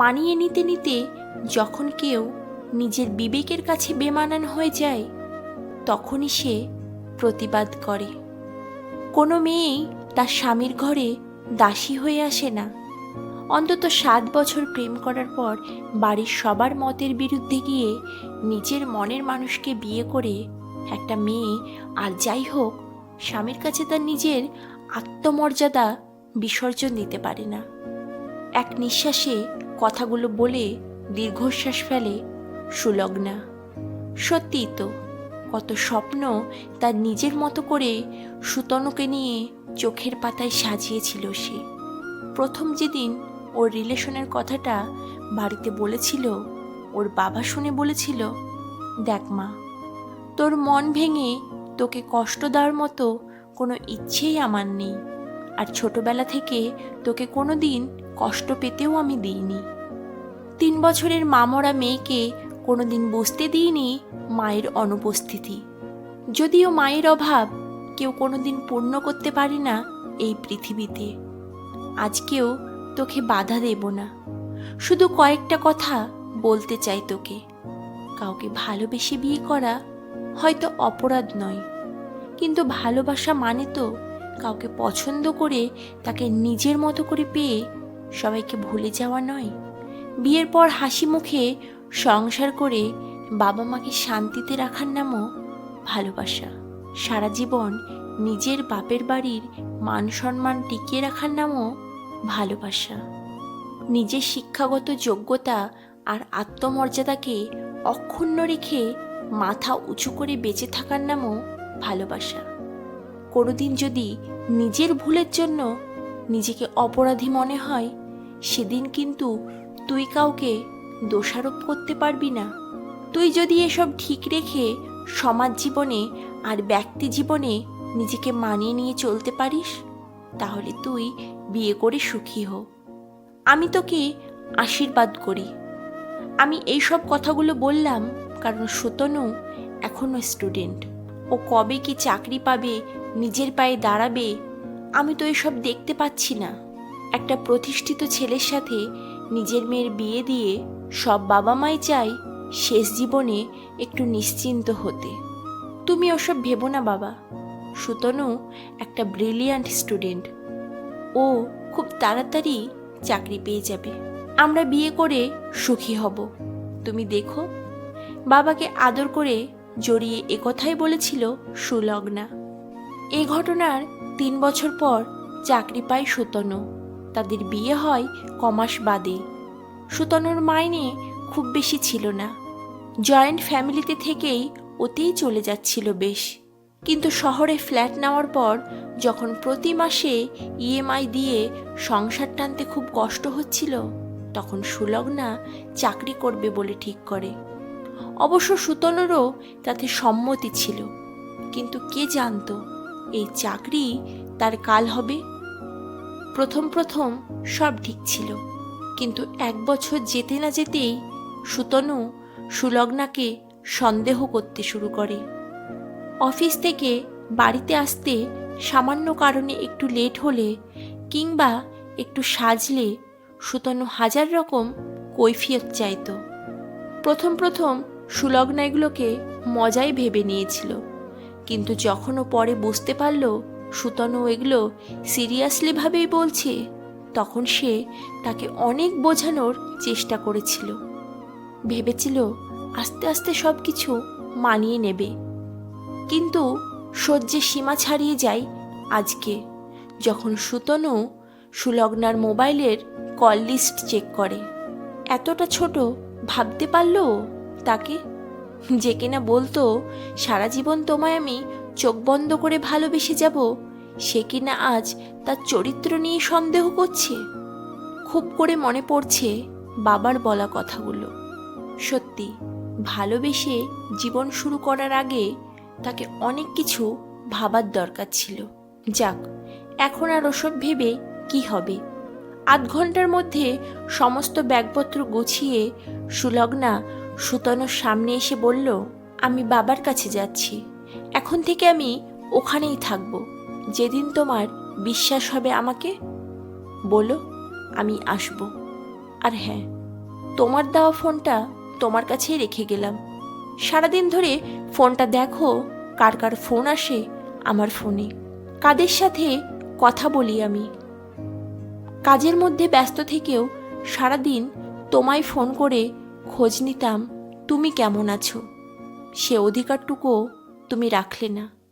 মানিয়ে নিতে নিতে যখন কেউ নিজের বিবেকের কাছে বেমানান হয়ে যায়, তখনই সে প্রতিবাদ করে। কোনো মেয়েই তার স্বামীর ঘরে দাসী হয়ে আসে না। অন্তত সাত বছর প্রেম করার পর বাড়ির সবার মতের বিরুদ্ধে গিয়ে নিজের মনের মানুষকে বিয়ে করে একটা মেয়ে, আর যাই হোক, স্বামীর কাছে তার নিজের আত্মমর্যাদা বিসর্জন দিতে পারে না। এক নিঃশ্বাসে কথাগুলো বলে দীর্ঘশ্বাস ফেলে সুলগ্না। সত্যিই তো, কত স্বপ্ন তার নিজের মতো করে সুতনুকে নিয়ে চোখের পাতায় সাজিয়েছিল সে। প্রথম যেদিন ওর রিলেশনের কথাটা বাড়িতে বলেছিল, ওর বাবা শুনে বলেছিল, দেখ মা, তোর মন ভেঙে তোকে কষ্ট দেওয়ার মতো কোনো ইচ্ছেই আমার নেই। আর ছোটবেলা থেকে তোকে কোনো দিন কষ্ট পেতেও আমি দিইনি। তিন বছরের মামরা মেয়েকে কোনোদিন বুঝতে দিইনি মায়ের অনুপস্থিতি। যদিও মায়ের অভাব কেউ কোনোদিন পূর্ণ করতে পারে না এই পৃথিবীতে। আজকেও তোকে বাধা দেব না। শুধু কয়েকটা কথা বলতে চাই তোকে। কাউকে ভালোবেসে বিয়ে করা হয়তো অপরাধ নয়। কিন্তু ভালোবাসা মানে তো কাউকে পছন্দ করে তাকে নিজের মতো করে পেয়ে সবাইকে ভুলে যাওয়া নয়। বিয়ের পর হাসি মুখে সংসার করে বাবা মাকে শান্তিতে রাখার নামও ভালোবাসা। সারা জীবন নিজের বাপের বাড়ির মান সম্মান টিকিয়ে রাখার নামও ভালোবাসা। নিজের শিক্ষাগত যোগ্যতা আর আত্মমর্যাদাকে অক্ষুণ্ণ রেখে মাথা উঁচু করে বেঁচে থাকার নামও ভালোবাসা। কোনোদিন যদি নিজের ভুলের জন্য নিজেকে অপরাধী মনে হয় সেদিন কিন্তু তুই কাউকে দোষারোপ করতে পারবি না। তুই যদি এসব ঠিক রেখে সমাজ জীবনে আর ব্যক্তি জীবনে নিজেকে মানিয়ে নিয়ে চলতে পারিস, তাহলে তুই বিয়ে করে সুখী হো। আমি তোকে আশীর্বাদ করি। আমি এই সব কথাগুলো বললাম কারণ সুতনু এখনও স্টুডেন্ট। ও কবে কি চাকরি পাবে, নিজের পায়ে দাঁড়াবে, আমি তো এসব দেখতে পাচ্ছি না। একটা প্রতিষ্ঠিত ছেলের সাথে নিজের মেয়ের বিয়ে দিয়ে সব বাবা মাই চাই শেষ জীবনে একটু নিশ্চিন্ত হতে। তুমি ওসব ভেবো না, বাবা। সুতনু একটা ব্রিলিয়ান্ট স্টুডেন্ট। ও খুব তাড়াতাড়ি চাকরি পেয়ে যাবে। আমরা বিয়ে করে সুখী হব। তুমি দেখো, বাবাকে আদর করে জড়িয়ে একথাই বলেছিল সুলগ্না। এই ঘটনার তিন বছর পর চাকরি পায় সুতনু। তাদের বিয়ে হয় কমাস বাদে। সুতনুর মাইনে খুব বেশি ছিল না। জয়েন্ট ফ্যামিলিতে থেকেই ওতেই চলে যাচ্ছিল বেশ। কিন্তু শহরে ফ্ল্যাট নেওয়ার পর যখন প্রতি মাসে ইএমআই দিয়ে সংসার টানতে খুব কষ্ট হচ্ছিল, তখন সুলগ্না চাকরি করবে বলে ঠিক করে। অবশ্য সুতনুরও তাতে সম্মতি ছিল। কিন্তু কে জানতো, এই চাকরি তার কাল হবে? প্রথম প্রথম সব ঠিক ছিল। কিন্তু এক বছর যেতে না যেতেই সুতনু সুলগ্নাকে সন্দেহ করতে শুরু করে। অফিস থেকে বাড়িতে আসতে সামান্য কারণে একটু লেট হলে কিংবা একটু সাজলে সুতনু হাজার রকম কৈফিয়ত চাইতো। প্রথম প্রথম সুলগ্না এগুলোকে মজাই ভেবে নিয়েছিল। কিন্তু যখনও পরে বুঝতে পারল সুতনু এগুলো সিরিয়াসলি ভাবেই বলছে। তখন সে তাকে অনেক বোঝানোর চেষ্টা করেছিল। ভেবেছিল আস্তে আস্তে সব কিছু মানিয়ে নেবে। কিন্তু সহ্যে সীমা ছাড়িয়ে যায় আজকে, যখন সুতনু সুলগ্নার মোবাইলের কল লিস্ট চেক করে। এতটা ছোট ভাবতে পারল তাকে? যে কিনা বলতো, সারা জীবন তোমায় আমি চোখ বন্ধ করে ভালোবেসে যাব সে কিনা আজ তার চরিত্র নিয়ে সন্দেহ করছে? খুব করে মনে পড়ছে বাবার বলা কথাগুলো। সত্যি, ভালোবেসে জীবন শুরু করার আগে তাকে অনেক কিছু ভাবার দরকার ছিল। যাক, এখন আর ওসব ভেবে কি হবে? আধ ঘণ্টার মধ্যে সমস্ত ব্যাগপত্র গুছিয়ে সুলগ্না সুতনুর সামনে এসে বলল, আমি বাবার কাছে যাচ্ছি। এখন থেকে আমি ওখানেই থাকব। যেদিন তোমার বিশ্বাস হবে আমাকে, বলো, আমি আসব। আর হ্যাঁ তোমার দেওয়া ফোনটা তোমার কাছেই রেখে গেলাম। সারাদিন ধরে ফোনটা দেখো, কার কার ফোন আসে আমার ফোনে। কাদের সাথে কথা বলি আমি। কাজের মধ্যে ব্যস্ত থেকেও সারাদিন তোমায় ফোন করে খোঁজ নিতাম, তুমি কেমন আছো? সে অধিকারটুকুও তুমি রাখলে না।